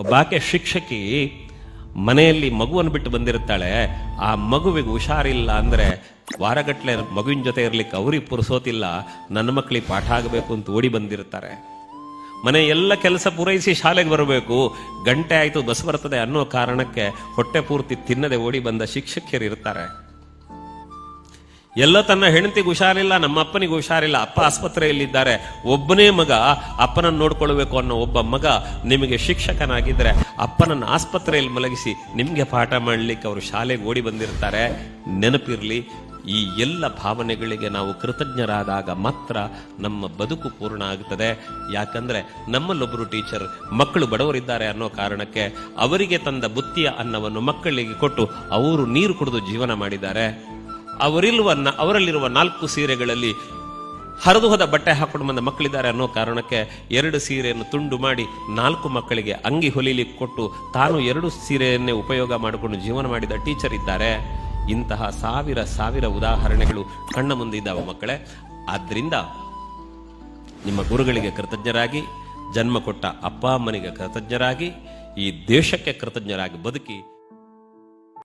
ಒಬ್ಬಾಕೆ ಶಿಕ್ಷಕಿ ಮನೆಯಲ್ಲಿ ಮಗುವನ್ನು ಬಿಟ್ಟು ಬಂದಿರ್ತಾಳೆ ಆ ಮಗುವಿಗೆ ಹುಷಾರಿಲ್ಲ ಅಂದರೆ ವಾರಗಟ್ಟಲೆ ಮಗುವಿನ ಜೊತೆ ಇರ್ಲಿಕ್ಕೆ ಅವ್ರಿಗೆ ಪುರುಸೋತಿಲ್ಲ. ನನ್ನ ಮಕ್ಕಳಿಗೆ ಪಾಠ ಆಗಬೇಕು ಅಂತ ಓಡಿ ಬಂದಿರ್ತಾರೆ ಮನೆ ಎಲ್ಲ ಕೆಲಸ ಪೂರೈಸಿ ಶಾಲೆಗೆ ಬರಬೇಕು. ಗಂಟೆ ಆಯಿತು, ಬಸ್ ಬರ್ತದೆ ಅನ್ನೋ ಕಾರಣಕ್ಕೆ ಹೊಟ್ಟೆ ಪೂರ್ತಿ ತಿನ್ನದೆ ಓಡಿ ಬಂದ ಶಿಕ್ಷಕಿಯರು ಇರ್ತಾರೆ. ಎಲ್ಲ ತನ್ನ ಹೆಂಡತಿಗೆ ಹುಷಾರಿಲ್ಲ ನಮ್ಮ ಅಪ್ಪನಿಗೆ ಹುಷಾರಿಲ್ಲ, ಅಪ್ಪ ಆಸ್ಪತ್ರೆಯಲ್ಲಿದ್ದಾರೆ. ಒಬ್ಬನೇ ಮಗ ಅಪ್ಪನನ್ನು ನೋಡ್ಕೊಳ್ಬೇಕು ಅನ್ನೋ ಒಬ್ಬ ಮಗ ನಿಮಗೆ ಶಿಕ್ಷಕನಾಗಿದ್ದರೆ ಅಪ್ಪನನ್ನು ಆಸ್ಪತ್ರೆಯಲ್ಲಿ ಮಲಗಿಸಿ ನಿಮಗೆ ಪಾಠ ಮಾಡಲಿಕ್ಕೆ ಅವರು ಶಾಲೆಗೆ ಓಡಿ ಬಂದಿರ್ತಾರೆ. ನೆನಪಿರಲಿ, ಈ ಎಲ್ಲ ಭಾವನೆಗಳಿಗೆ ನಾವು ಕೃತಜ್ಞರಾದಾಗ ಮಾತ್ರ ನಮ್ಮ ಬದುಕು ಪೂರ್ಣ ಆಗುತ್ತದೆ ಯಾಕಂದ್ರೆ ನಮ್ಮಲ್ಲೊಬ್ಬರು ಟೀಚರ್ ಮಕ್ಕಳು ಬಡವರಿದ್ದಾರೆ ಅನ್ನೋ ಕಾರಣಕ್ಕೆ ಅವರಿಗೆ ತಂದ ಬುತ್ತಿಯ ಅನ್ನವನ್ನು ಮಕ್ಕಳಿಗೆ ಕೊಟ್ಟು ಅವರು ನೀರು ಕುಡಿದು ಜೀವನ ಮಾಡಿದ್ದಾರೆ. ಅವರಿರುವ ನ- ಅವರಲ್ಲಿರುವ ನಾಲ್ಕು ಸೀರೆಗಳಲ್ಲಿ ಹರಿದು ಹೋದ ಬಟ್ಟೆ ಹಾಕೊಂಡು ಬಂದ ಮಕ್ಕಳಿದ್ದಾರೆ ಅನ್ನೋ ಕಾರಣಕ್ಕೆ ಎರಡು ಸೀರೆಯನ್ನು ತುಂಡು ಮಾಡಿ ನಾಲ್ಕು ಮಕ್ಕಳಿಗೆ ಅಂಗಿ ಹೊಲಿಲಿಕ್ಕೆ ಕೊಟ್ಟು ತಾನು ಎರಡು ಸೀರೆಯನ್ನೇ ಉಪಯೋಗ ಮಾಡಿಕೊಂಡು ಜೀವನ ಮಾಡಿದ ಟೀಚರ್ ಇದ್ದಾರೆ. ಇಂತಹ ಸಾವಿರ ಸಾವಿರ ಉದಾಹರಣೆಗಳು ಕಣ್ಣ ಮುಂದೆ ಇದ್ದಾವೆ ಮಕ್ಕಳೇ. ಆದ್ದರಿಂದ ನಿಮ್ಮ ಗುರುಗಳಿಗೆ ಕೃತಜ್ಞರಾಗಿ, ಜನ್ಮ ಕೊಟ್ಟ ಅಪ್ಪ ಅಮ್ಮನಿಗೆ ಕೃತಜ್ಞರಾಗಿ, ಈ ದೇಶಕ್ಕೆ ಕೃತಜ್ಞರಾಗಿ ಬದುಕಿ